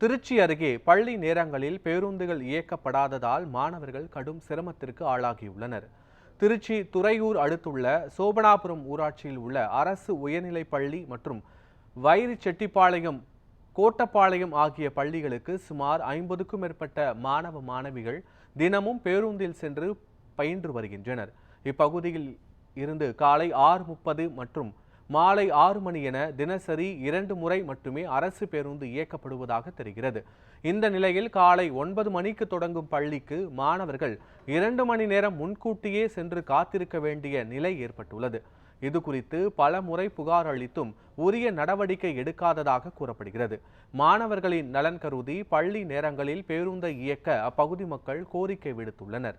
திருச்சி அருகே பள்ளி நேரங்களில் பேருந்துகள் இயக்கப்படாததால் மாணவர்கள் கடும் சிரமத்திற்கு ஆளாகியுள்ளனர். திருச்சி துறையூர் அடுத்துள்ள சோபனாபுரம் ஊராட்சியில் உள்ள அரசு உயர்நிலைப் பள்ளி மற்றும் வயிறு செட்டிப்பாளையம் கோட்டப்பாளையம் ஆகிய பள்ளிகளுக்கு சுமார் ஐம்பதுக்கும் மேற்பட்ட மாணவ மாணவிகள் தினமும் பேருந்தில் சென்று பயின்று வருகின்றனர். இப்பகுதியில் இருந்து காலை ஆறு முப்பது மற்றும் மாலை ஆறு மணி என தினசரி இரண்டு முறை மட்டுமே அரசு பேருந்து இயக்கப்படுவதாக தெரிகிறது. இந்த நிலையில் காலை ஒன்பது மணிக்கு தொடங்கும் பள்ளிக்கு மாணவர்கள் இரண்டு மணி நேரம் முன்கூட்டியே சென்று காத்திருக்க வேண்டிய நிலை ஏற்பட்டுள்ளது. இது குறித்து பல முறை புகார் அளித்தும் உரிய நடவடிக்கை எடுக்காததாக கூறப்படுகிறது. மாணவர்களின் நலன் கருதி பள்ளி நேரங்களில் பேருந்தை இயக்க அப்பகுதி மக்கள் கோரிக்கை விடுத்துள்ளனர்.